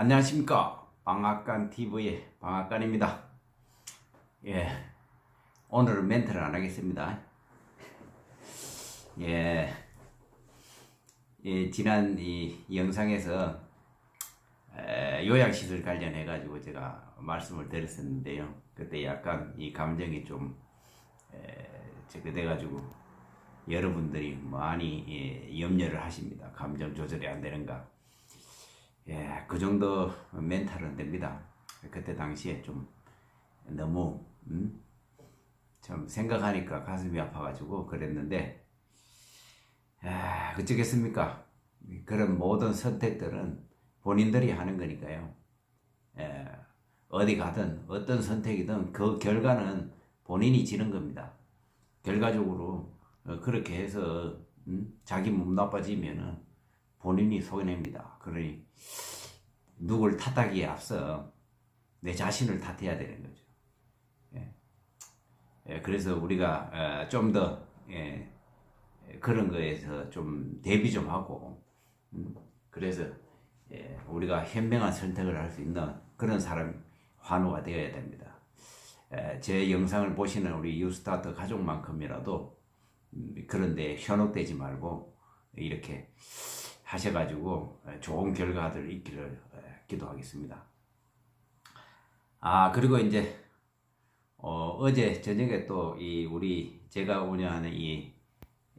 안녕하십니까 방앗간 TV의 방앗간입니다. 예, 오늘은 멘트를 안 하겠습니다. 예, 예 지난 이 영상에서 에, 요양시설 관련해 가지고 제가 말씀을 드렸었는데요. 그때 약간 이 감정이 좀 에, 저게 돼 가지고 여러분들이 많이 예, 염려를 하십니다. 감정 조절이 안 되는가. 예, 그 정도 멘탈은 됩니다. 그때 당시에 좀 너무 음? 참 생각하니까 가슴이 아파가지고 그랬는데 아, 어쩌겠습니까? 그런 모든 선택들은 본인들이 하는 거니까요. 예, 어디 가든 어떤 선택이든 그 결과는 본인이 지는 겁니다. 결과적으로 어, 그렇게 해서 음? 자기 몸 나빠지면은 본인이 손해냅니다. 그러니 누굴 탓하기에 앞서 내 자신을 탓해야 되는 거죠. 예. 예, 그래서 우리가 좀더 예, 그런 거에서 좀 대비 좀 하고 음, 그래서 예, 우리가 현명한 선택을 할 수 있는 그런 사람 환우가 되어야 됩니다. 예, 제 영상을 보시는 우리 유스타트 가족만큼이라도 음, 그런데 현혹되지 말고 이렇게 하셔가지고 좋은 결과들 있기를 기도하겠습니다. 아 그리고 이제 어, 제 저녁에 또 이 우리 제가 운영하는 이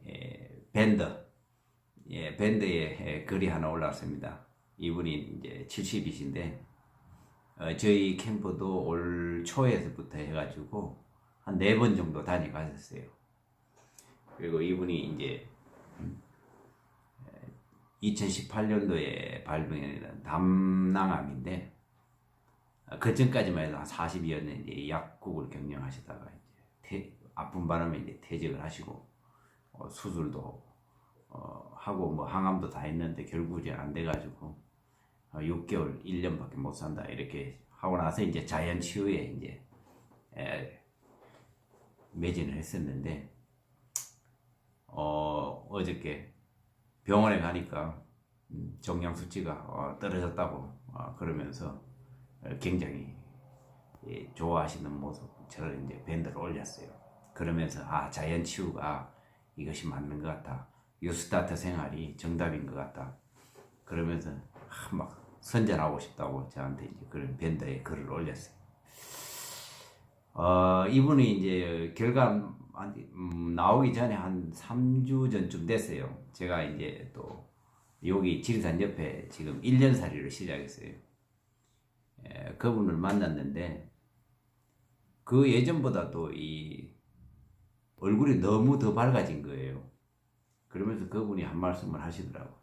에, 밴드 예, 밴드에 에, 글이 하나 올라왔습니다. 이분이 이제 70이신데 어, 저희 캠프도 올 초에서부터 해가지고 한 네 번 정도 다녀가셨어요. 그리고 이분이 이제 2018년도에 발병한 담낭암인데 그 전까지만 해도 한 40여 년 이제 약국을 경영하시다가 이제 태, 아픈 바람에 이제 퇴직을 하시고 어, 수술도 어, 하고 뭐 항암도 다 했는데 결국 이제 안 돼가지고 어, 6개월, 1년밖에 못 산다. 이렇게 하고 나서 이제 자연 치유에 이제 에, 매진을 했었는데 어, 어저께 병원에 가니까 음, 정량 수치가 어, 떨어졌다고 어, 그러면서 굉장히 예, 좋아하시는 모습 저를 이제 밴드를 올렸어요. 그러면서 아 자연 치유가 이것이 맞는 것 같다. 유스타트 생활이 정답인 것 같다. 그러면서 아, 막 선전하고 싶다고 저한테 이제 그런 밴드에 글을 올렸어요. 어, 이분이 이제 결과 음, 나오기 전에 한 3주 전쯤 됐어요. 제가 이제 또 여기 지리산 옆에 지금 1년 살이를 시작했어요. 에, 그분을 만났는데 그 예전보다 또 이 얼굴이 너무 더 밝아진 거예요. 그러면서 그분이 한 말씀을 하시더라고.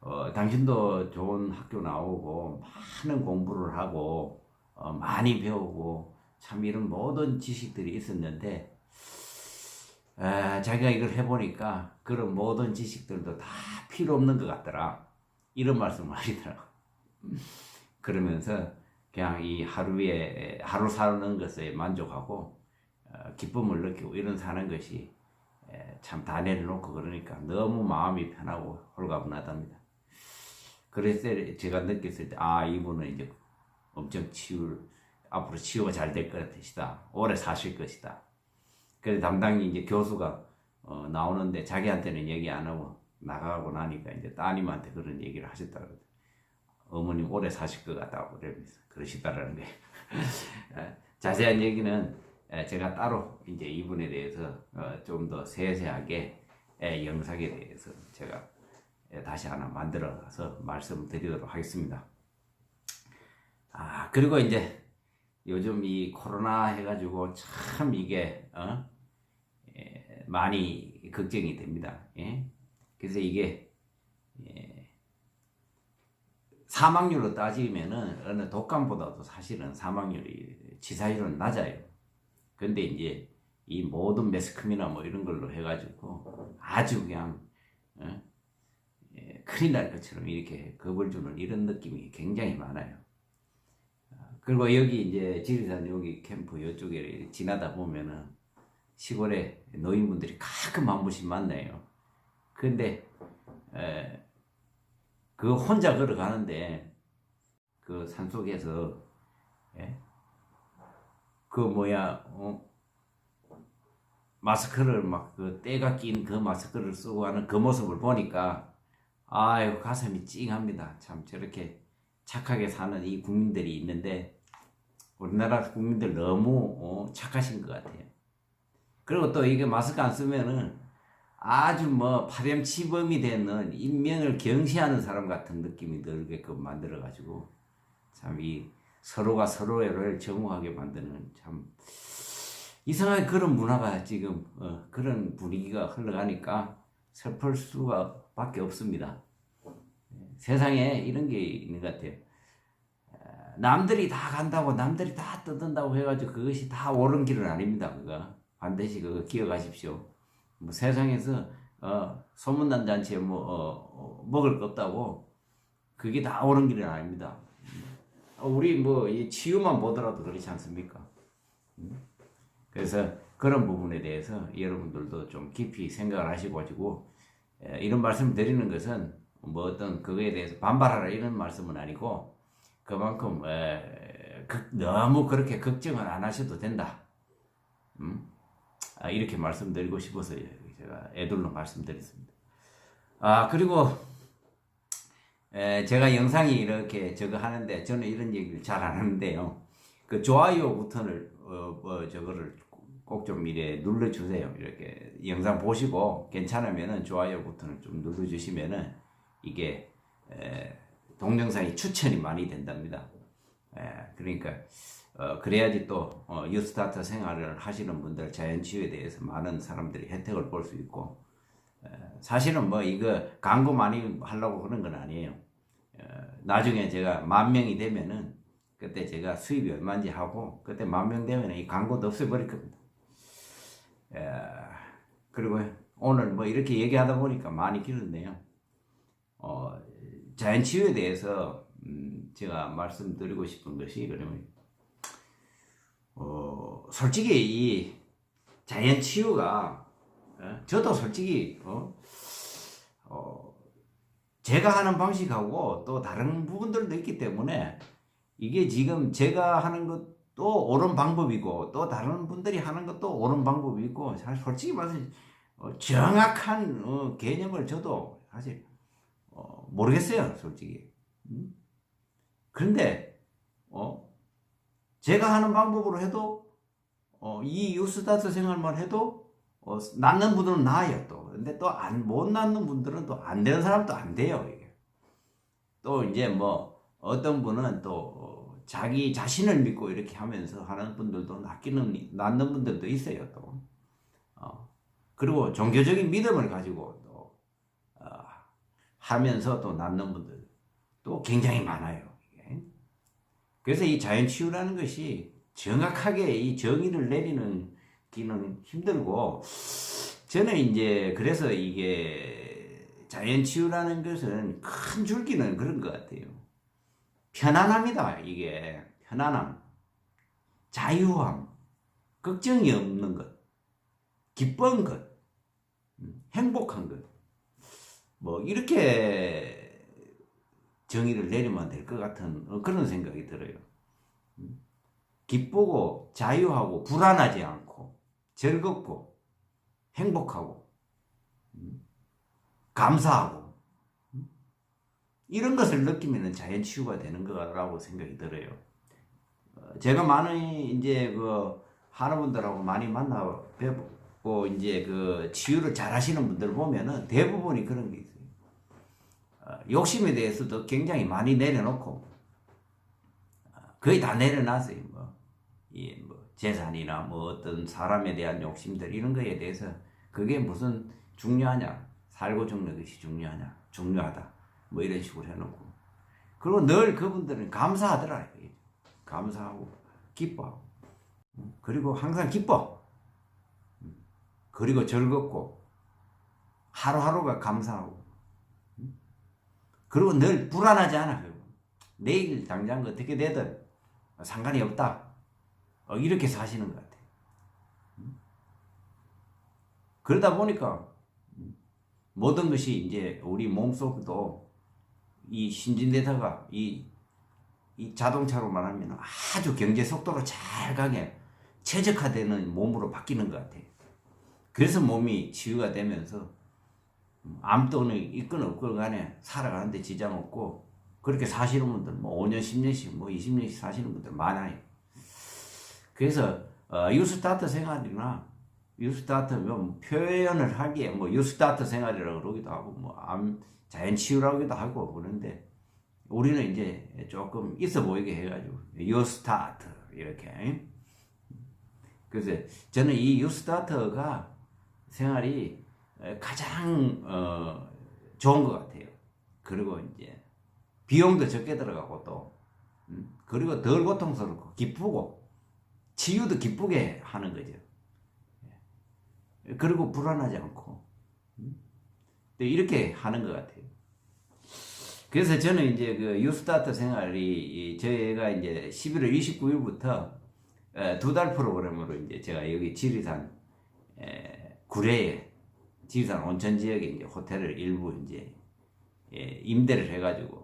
어, 당신도 좋은 학교 나오고 많은 공부를 하고 어, 많이 배우고 참 이런 모든 지식들이 있었는데 에, 자기가 이걸 해보니까 그런 모든 지식들도 다 필요 없는 것 같더라. 이런 말씀을 하시더라고. 그러면서 그냥 이 하루에 하루 사는 것에 만족하고 어, 기쁨을 느끼고 이런 사는 것이 에, 참다 내려놓고 그러니까 너무 마음이 편하고 홀가분하답니다. 그래서 제가 느꼈을 때 아 이분은 이제 엄청 치유 앞으로 치유가 잘될 것이다. 오래 사실 것이다. 그래서 담당이 이제 교수가 어, 나오는데 자기한테는 얘기 안 하고 나가고 나니까 이제 따님한테 그런 얘기를 하셨다고. 어머님 오래 사실 것 같다고 그러면서 그러시다라는 거예요. 자세한 얘기는 제가 따로 이제 이분에 대해서 어, 좀더 세세하게 영상에 대해서 제가 다시 하나 만들어서 말씀드리도록 하겠습니다. 아 그리고 이제 요즘 이 코로나 해가지고 참 이게 어? 예, 많이 걱정이 됩니다. 예? 그래서 이게 예, 사망률로 따지면은 어느 독감보다도 사실은 사망률이 치사율은 낮아요. 근데 이제 이 모든 매스컴이나 뭐 이런 걸로 해가지고 아주 그냥 어? 예, 큰일 날 것처럼 이렇게 겁을 주는 이런 느낌이 굉장히 많아요. 그리고 여기 이제 지리산 여기 캠프 이쪽에 지나다 보면은 시골에 노인분들이 가끔 한 분씩 만나요. 근데 에, 그 혼자 걸어가는데 그 산속에서 예? 그 뭐야 어? 마스크를 막 그 때가 낀 그 마스크를 쓰고 하는 그 모습을 보니까 아유 가슴이 찡합니다. 참 저렇게 착하게 사는 이 국민들이 있는데 우리나라 국민들 너무 어, 착하신 것 같아요. 그리고 또 이게 마스크 안 쓰면은 아주 뭐 파렴치범이 되는 인명을 경시하는 사람 같은 느낌이 들게끔 만들어 가지고 참 이 서로가 서로를 정오하게 만드는 참 이상하게 그런 문화가 지금 어, 그런 분위기가 흘러가니까 슬플 수가 밖에 없습니다. 세상에 이런 게 있는 것 같아요. 어, 남들이 다 간다고 남들이 다 떠든다고 해가지고 그것이 다 옳은 길은 아닙니다. 그거 반드시 그거 기억하십시오. 뭐 세상에서 어, 소문난 잔치에 뭐 어, 어, 먹을 거 없다고 그게 다 옳은 길은 아닙니다. 어, 우리 뭐 이 치유만 보더라도 그렇지 않습니까? 음? 그래서 그런 부분에 대해서 여러분들도 좀 깊이 생각을 하시고 가지고 에, 이런 말씀 드리는 것은 뭐 어떤 그거에 대해서 반발하라 이런 말씀은 아니고 그만큼 에, 극- 너무 그렇게 걱정을 안 하셔도 된다. 음? 아, 이렇게 말씀드리고 싶어서 제가 애들로 말씀드렸습니다. 아 그리고 에, 제가 영상이 이렇게 저거 하는데 저는 이런 얘기를 잘 안 하는데요. 그 좋아요 버튼을 어, 뭐 저거를 꼭 좀 이래 눌러 주세요. 이렇게 영상 보시고 괜찮으면은 좋아요 버튼을 좀 눌러 주시면은 이게 에, 동영상이 추천이 많이 된답니다. 에, 그러니까 어, 그래야지 또 어, 유스타트 생활을 하시는 분들 자연치유에 대해서 많은 사람들이 혜택을 볼 수 있고 에, 사실은 뭐 이거 광고 많이 하려고 그런 건 아니에요. 어, 나중에 제가 만 명이 되면은 그때 제가 수입이 얼마인지 하고 그때 만 명 되면 이 광고도 없애버릴 겁니다. 에, 그리고 오늘 뭐 이렇게 얘기하다 보니까 많이 길었네요. 어, 자연 치유에 대해서 음, 제가 말씀드리고 싶은 것이 그러면 어, 솔직히 이 자연 치유가 어, 저도 솔직히 어, 어, 제가 하는 방식하고 또 다른 부분들도 있기 때문에 이게 지금 제가 하는 것도 옳은 방법이고 또 다른 분들이 하는 것도 옳은 방법이고 사실 솔직히 말해서 어, 정확한 어, 개념을 저도 사실 어, 모르겠어요 솔직히. 음? 그런데 어, 제가 하는 방법으로 해도 어, 이 유스타트 생활만 해도 어, 낳는 분들은 나아요 또. 근데 또 안 못 낳는 분들은 또 안 되는 사람도 안 돼요 이게. 또 이제 뭐 어떤 분은 또 어, 자기 자신을 믿고 이렇게 하면서 하는 분들도 낫기는 낳는 분들도 있어요 또. 어, 그리고 종교적인 믿음을 가지고 하면서 또 낳는 분들 또 굉장히 많아요. 그래서 이 자연 치유라는 것이 정확하게 이 정의를 내리는 기는 힘들고 저는 이제 그래서 이게 자연 치유라는 것은 큰 줄기는 그런 것 같아요. 편안함이다 이게 편안함, 자유함, 걱정이 없는 것, 기쁜 것, 음, 행복한 것, 뭐 이렇게 정의를 내리면 될 것 같은 어, 그런 생각이 들어요. 음, 기쁘고 자유하고 불안하지 않고 즐겁고 행복하고 음, 감사하고 음, 이런 것을 느끼면 자연 치유가 되는 거라고 생각이 들어요. 어, 제가 많은 이제 그 하는 분들하고 많이 만나 뵙고 이제 그 치유를 잘 하시는 분들 보면은 대부분이 그런 게 있어요. 어, 욕심에 대해서도 굉장히 많이 내려놓고 어, 거의 다 내려놨어요. 뭐, 이뭐 재산이나 뭐 어떤 사람에 대한 욕심들 이런 거에 대해서 그게 무슨 중요하냐? 살고 죽는 것이 중요하냐? 중요하다. 뭐 이런 식으로 해놓고 그리고 늘 그분들은 감사하더라. 감사하고 기뻐하고 음, 그리고 항상 기뻐. 음, 그리고 즐겁고 하루하루가 감사하고 음, 그리고 늘 불안하지 않아. 내일 당장 어떻게 되든 상관이 없다. 어, 이렇게 사시는 것 같아요. 음? 그러다 보니까 음, 모든 것이 이제 우리 몸속도 이 신진대사가 이 이 자동차로만 하면 아주 경제 속도로 잘 가게 최적화되는 몸으로 바뀌는 것 같아요. 그래서 몸이 치유가 되면서 암 또는 있건 없건 간에 살아가는데 지장 없고 그렇게 사시는 분들 뭐 5년, 10년씩 뭐 20년씩 사시는 분들 많아요. 그래서 어, 유스타트 생활이나 유스타트 뭐 표현을 하기에 뭐 유스타트 생활이라고 그러기도 하고 뭐 암 자연 치유라고도 하고 그런데 우리는 이제 조금 있어 보이게 해가지고 유스타트 이렇게 그래서 저는 이 유스타트가 생활이 가장 어, 좋은 것 같아요. 그리고 이제 비용도 적게 들어가고 또 음, 그리고 덜 고통스럽고 기쁘고 치유도 기쁘게 하는 거죠. 예. 그리고 불안하지 않고 음, 또 이렇게 하는 것 같아요. 그래서 저는 이제 그 유스타트 생활이 저희가 이제 11월 29일부터 두 달 프로그램으로 이제 제가 여기 지리산 구례에 지리산 온천 지역에 이제 호텔을 일부 이제 임대를 해가지고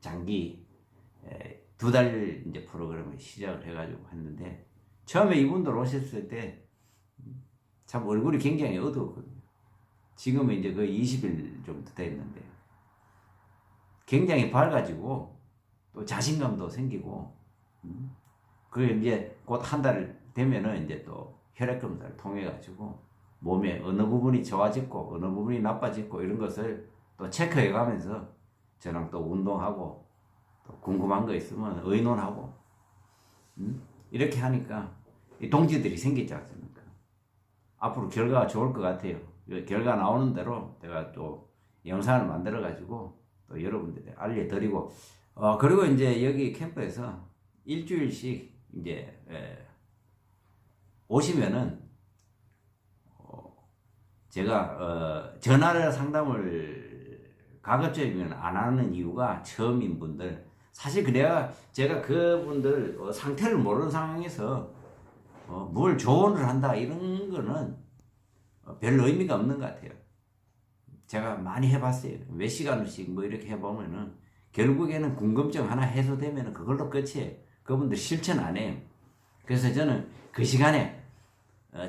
장기 두달 이제 프로그램을 시작을 해가지고 했는데 처음에 이분들 오셨을 때 참 얼굴이 굉장히 어두웠거든요. 지금은 이제 거의 20일 정도 됐는데 굉장히 밝아지고 또 자신감도 생기고 음. 그게 이제 곧 한 달 되면은 이제 또 혈액 검사를 통해 가지고 몸의 어느 부분이 좋아졌고 어느 부분이 나빠졌고 이런 것을 또 체크해 가면서 저랑 또 운동하고 또 궁금한 거 있으면 의논하고 음? 이렇게 하니까 이 동지들이 생기지 않습니까? 앞으로 결과가 좋을 것 같아요. 그 결과 나오는 대로 제가 또 영상을 만들어 가지고 또 여러분들에 알려드리고 어 그리고 이제 여기 캠프에서 일주일씩 이제 에, 오시면은 어 제가 어 전화를 상담을 가급적이면 안 하는 이유가 처음인 분들 사실 그래야 제가 그분들 어, 상태를 모르는 상황에서 어, 뭘 조언을 한다 이런 거는 어, 별 의미가 없는 것 같아요. 제가 많이 해봤어요. 몇 시간씩 뭐 이렇게 해보면은 결국에는 궁금증 하나 해소되면 그걸로 끝이에요. 그분들 실천 안 해요. 그래서 저는 그 시간에 어,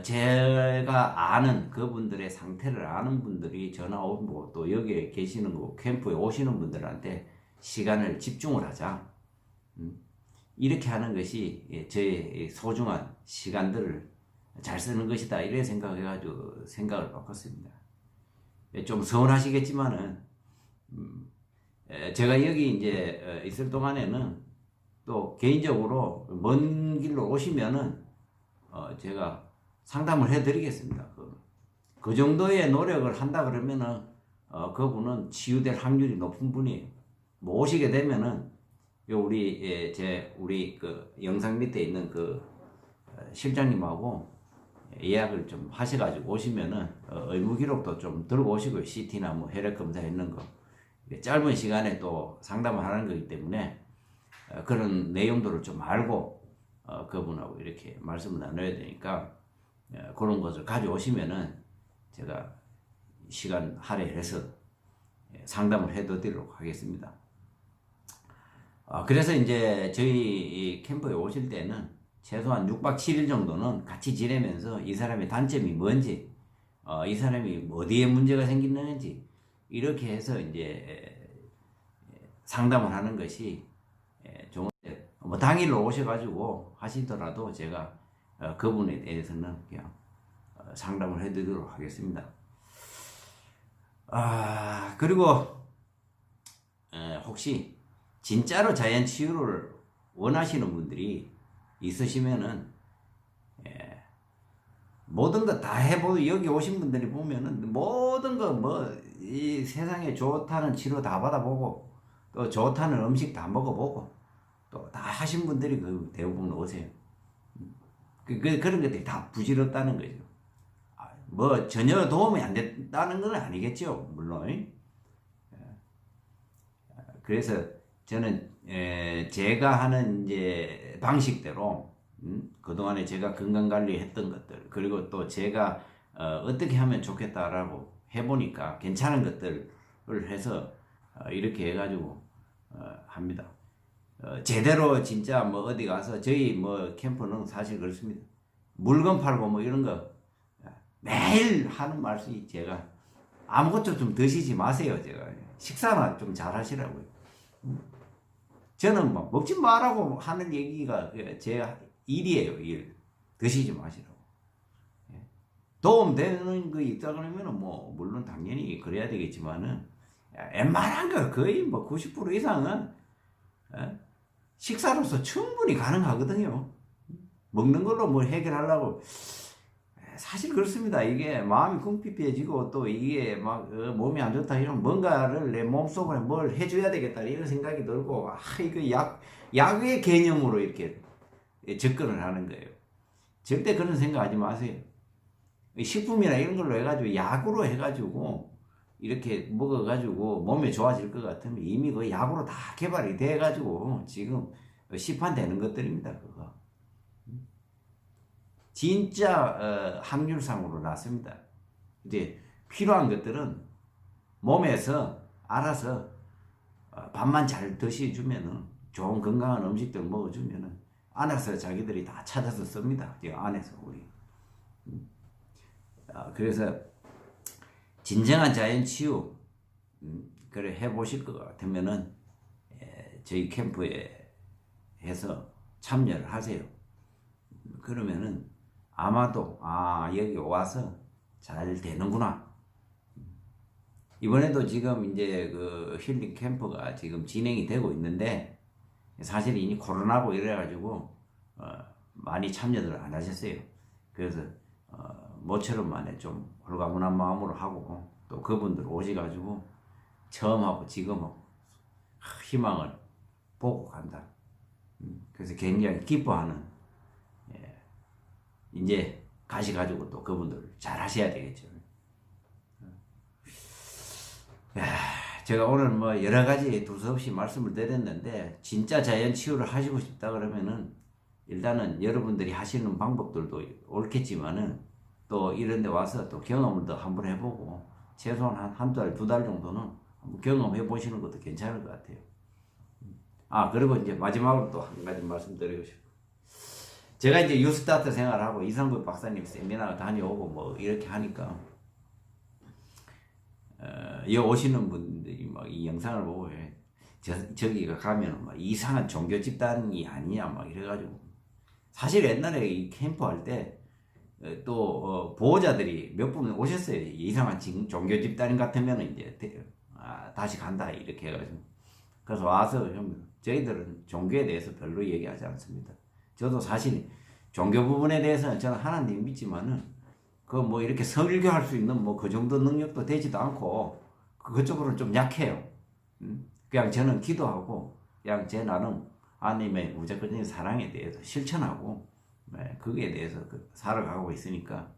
제가 아는 그분들의 상태를 아는 분들이 전화 오고 또 여기에 계시는 거 캠프에 오시는 분들한테 시간을 집중을 하자. 음. 이렇게 하는 것이 예, 저의 소중한 시간들을 잘 쓰는 것이다. 이래 생각해가지고 생각을 바꿨습니다. 예, 좀 서운하시겠지만은, 음, 제가 여기 이제 어, 있을 동안에는 또 개인적으로 먼 길로 오시면은, 어, 제가 상담을 해드리겠습니다. 그, 그 정도의 노력을 한다 그러면은, 어, 그분은 치유될 확률이 높은 분이에요. 뭐 오시게 되면은, 우리 예, 제 우리 그 영상 밑에 있는 그 어, 실장님하고 예약을 좀 하셔가지고 오시면은 어, 의무 기록도 좀 들고 오시고요. CT나 뭐 혈액 검사 있는 거 짧은 시간에 또 상담을 하는 거기 때문에 어, 그런 내용들을 좀 알고 그분하고 이렇게 말씀을 나눠야 되니까 그런 것을 가져오시면은 제가 시간 할애해서 예, 상담을 해드리도록 하겠습니다. 어, 그래서 이제 저희 캠프에 오실 때는 최소한 6박 7일 정도는 같이 지내면서 이 사람의 단점이 뭔지, 어, 이 사람이 어디에 문제가 생기는지, 이렇게 해서 이제 상담을 하는 것이 좋은데, 뭐 당일로 오셔가지고 하시더라도 제가 어, 그분에 대해서는 그냥 어, 상담을 해드리도록 하겠습니다. 아, 그리고, 혹시 진짜로 자연 치유를 원하시는 분들이 있으시면은 예, 모든 거 다 해보고 여기 오신 분들이 보면은 모든 거 뭐 이 세상에 좋다는 치료 다 받아보고 또 좋다는 음식 다 먹어보고 또 다 하신 분들이 그 대부분 오세요. 그, 그, 그 런 것들이 다 부질없다는 거죠. 아, 뭐 전혀 도움이 안 됐다는 건 아니겠죠, 물론. 예. 그래서 저는 에, 제가 하는 이제 방식대로 음, 그동안에 제가 건강 관리했던 것들 그리고 또 제가 어, 떻게 하면 좋겠다라고 해보니까 괜찮은 것들을 해서 어, 이렇게 해가지고 어, 합니다. 어, 제대로 진짜 뭐 어디 가서 저희 뭐 캠프는 사실 그렇습니다. 물건 팔고 뭐 이런 거 매일 하는 말씀이 제가 아무것도 좀 드시지 마세요. 제가 식사나 좀 잘 하시라고요. 저는 뭐 먹지 말라고 하는 얘기가 제 일이에요. 일 드시지 마시라고. 예. 도움 되는 거 있다 그러면은 뭐 물론 당연히 그래야 되겠지만은 웬만한 거 거의 뭐 90% 이상은 예? 식사로서 충분히 가능하거든요. 먹는 걸로 뭘 해결하려고 사실 그렇습니다. 이게 마음이 궁핍해지고 또 이게 막 어, 몸이 안 좋다 이런 뭔가를 내 몸속에 뭘 해줘야 되겠다 이런 생각이 들고 아 이거 약 약의 개념으로 이렇게 접근을 하는 거예요. 절대 그런 생각하지 마세요. 식품이나 이런 걸로 해가지고 약으로 해가지고 이렇게 먹어가지고 몸에 좋아질 것 같으면 이미 그 약으로 다 개발이 돼가지고 지금 시판되는 것들입니다. 그거. 진짜 어, 확률상으로 났습니다. 이제 필요한 것들은 몸에서 알아서 어, 밥만 잘 드셔주면은 좋은 건강한 음식들 먹어주면은 안에서 자기들이 다 찾아서 씁니다. 이 안에서 우리. 음. 아, 그래서 진정한 자연 치유 음, 그래 해보실 것 같으면은 에, 저희 캠프에 해서 참여를 하세요. 그러면은 아마도 아 여기 와서 잘 되는구나. 이번에도 지금 이제 그 힐링 캠프가 지금 진행이 되고 있는데 사실 이미 코로나고 이래가지고 어, 많이 참여들 안 하셨어요. 그래서 어, 모처럼 만에 좀 홀가분한 마음으로 하고 또 그분들 오셔가지고 처음하고 지금하고 희망을 보고 간다. 음, 그래서 굉장히 기뻐하는 예, 이제 가셔가지고 또 그분들 잘 하셔야 되겠죠. 야, 제가 오늘 뭐 여러 가지 두서없이 말씀을 드렸는데 진짜 자연 치유를 하시고 싶다 그러면은 일단은 여러분들이 하시는 방법들도 옳겠지만은 또 이런 데 와서 또 경험을 더 한번 해보고 최소한 한 한 달, 두 달 정도는 경험해 보시는 것도 괜찮을 것 같아요. 아, 그리고 이제 마지막으로 또 한 가지 말씀드리고 싶어요. 제가 이제 유스타트 생활하고 이상국 박사님 세미나 다녀오고 뭐 이렇게 하니까 어, 이 오시는 분들이 막 이 영상을 보고 해. 저, 저기가 가면 막 이상한 종교 집단이 아니냐 막 이래가지고 사실 옛날에 이 캠프 할 때 또 어, 보호자들이 몇 분 오셨어요 이상한 진- 종교 집단 같으면 이제 대- 아, 다시 간다 이렇게 해가지고 그래서 와서 좀 저희들은 종교에 대해서 별로 얘기하지 않습니다. 저도 사실 종교 부분에 대해서는 저는 하나님 믿지만은 그 뭐 이렇게 설교할 수 있는 뭐 그 정도 능력도 되지도 않고 그쪽으로는 좀 약해요. 음? 그냥 저는 기도하고 그냥 제 나름 하나님의 무조건적인 사랑에 대해서 실천하고 네, 거기에 대해서 그 살아가고 있으니까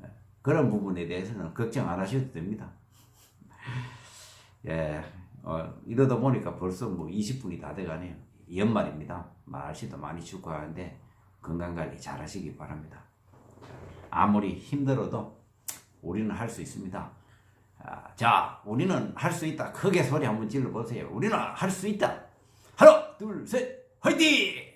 네, 그런 부분에 대해서는 걱정 안 하셔도 됩니다. 예, 어, 이러다 보니까 벌써 뭐 20분이 다 돼가네요. 연말입니다. 날씨도 많이 춥고 하는데 건강관리 잘 하시기 바랍니다. 아무리 힘들어도 우리는 할 수 있습니다. 아, 자, 우리는 할 수 있다. 크게 소리 한번 질러 보세요. 우리는 할 수 있다. 하나, 둘, 셋, 화이팅!